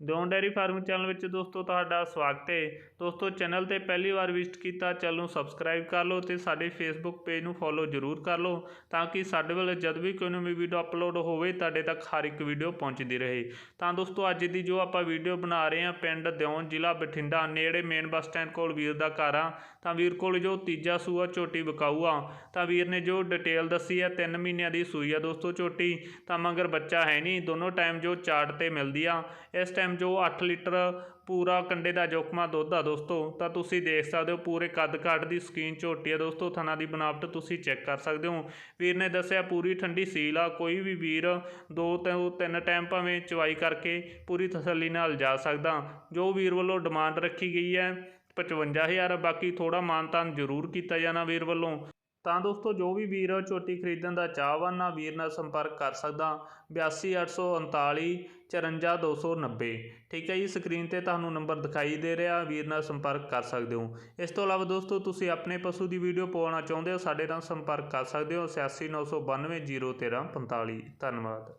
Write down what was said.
ਦਿਓਨ dairy farm channel ਵਿੱਚ ਦੋਸਤੋ ਤੁਹਾਡਾ ਸਵਾਗਤ ਹੈ। ਦੋਸਤੋ ਚੈਨਲ ਤੇ ਪਹਿਲੀ ਵਾਰ ਵਿਜ਼ਿਟ ਕੀਤਾ ਚੈਨਲ ਨੂੰ ਸਬਸਕ੍ਰਾਈਬ ਕਰ ਲਓ ਤੇ ਸਾਡੇ ਫੇਸਬੁੱਕ ਪੇਜ ਨੂੰ ਫੋਲੋ ਜ਼ਰੂਰ ਕਰ ਲਓ ਤਾਂ ਕਿ ਸਾਡੇ ਵੱਲ ਜਦ ਵੀ ਕੋਈ ਨਵੀਂ ਵੀਡੀਓ ਅਪਲੋਡ ਹੋਵੇ ਤੁਹਾਡੇ ਤੱਕ ਹਰ ਇੱਕ ਵੀਡੀਓ ਪਹੁੰਚਦੀ ਰਹੇ। ਤਾਂ ਦੋਸਤੋ ਅੱਜ ਦੀ ਜੋ ਆਪਾਂ ਵੀਡੀਓ ਬਣਾ ਰਹੇ ਹਾਂ ਪਿੰਡ ਦਿਓਨ ਜ਼ਿਲ੍ਹਾ ਬਠਿੰਡਾ ਨੇੜੇ ਮੇਨ ਬੱਸ ਸਟੈਂਡ ਕੋਲ ਵੀਰ ਦਾ ਘਰ ਆ। ਤਾਂ ਵੀਰ ਕੋਲ ਜੋ ਤੀਜਾ ਸੂਆ ਝੋਟੀ ਵਿਕਾਊ ਆ। ਤਾਂ ਵੀਰ ਨੇ ਜੋ ਡਿਟੇਲ ਦੱਸੀ ਆ 3 ਮਹੀਨਿਆਂ ਦੀ ਸੂਈ ਆ ਦੋਸਤੋ ਝੋਟੀ। ਤਾਂ ਮਗਰ ਬੱਚਾ ਹੈ ਨਹੀਂ, ਦੋਨੋਂ ਟਾਈਮ ਜੋ ਚਾਰਟ ਤੇ ਮਿਲਦੀ ਆ। ਇਸ ਟਾਈਮ ਜੋ 8 ਲੀਟਰ ਪੂਰਾ ਕੰਡੇ ਦਾ ਜੋਖਮਾ ਦੁੱਧ ਆ ਦੋਸਤੋ, ਤਾਂ ਤੁਸੀਂ ਦੇਖ ਸਕਦੇ ਹੋ ਪੂਰੇ ਕੱਦ ਕਾਟ ਦੀ ਸਕੀਨ ਝੋਟੀ ਆ ਦੋਸਤੋ, ਥਣਾ ਦੀ ਬਣਾਵਟ ਤੁਸੀਂ ਚੈੱਕ ਕਰ ਸਕਦੇ ਹੋ। ਵੀਰ ਨੇ ਦੱਸਿਆ ਪੂਰੀ ਠੰਡੀ ਸੀਲ ਆ, ਕੋਈ ਵੀ ਵੀਰ ਦੋ ਤੋਂ ਤਿੰਨ ਟਾਈਮ ਭਾਵੇਂ ਚਵਾਈ ਕਰਕੇ ਪੂਰੀ ਤਸੱਲੀ ਨਾਲ ਜਾ ਸਕਦਾ। ਜੋ ਵੀਰ ਵੱਲੋਂ ਡਿਮਾਂਡ ਰੱਖੀ ਗਈ ਹੈ 55000 ਬਾਕੀ ਥੋੜਾ ਮਾਨਤਾਨ ਜ਼ਰੂਰ ਕੀਤਾ ਜਾਣਾ ਵੀਰ ਵੱਲੋਂ। ਤਾਂ ਦੋਸਤੋ, ਜੋ ਵੀ ਵੀਰ ਝੋਟੀ ਖਰੀਦਣ ਦਾ ਚਾਹਵਾਨ ਨਾ ਵੀਰ ਨਾਲ ਸੰਪਰਕ ਕਰ ਸਕਦਾ 82839 54290 ਠੀਕ ਹੈ ਜੀ, ਸਕਰੀਨ ਤੇ ਤੁਹਾਨੂੰ ਨੰਬਰ ਦਿਖਾਈ ਦੇ ਰਿਹਾ, ਵੀਰ ਨਾਲ ਸੰਪਰਕ ਕਰ ਸਕਦੇ ਹੋ। ਇਸ ਤੋਂ ਇਲਾਵਾ ਦੋਸਤੋ, ਤੁਸੀਂ ਆਪਣੇ ਪਸ਼ੂ ਦੀ ਵੀਡੀਓ ਪਾਉਣਾ ਚਾਹੁੰਦੇ ਹੋ, ਸਾਡੇ ਨਾਲ ਸੰਪਰਕ ਕਰ ਸਕਦੇ ਹੋ 8699201345 ਧੰਨਵਾਦ।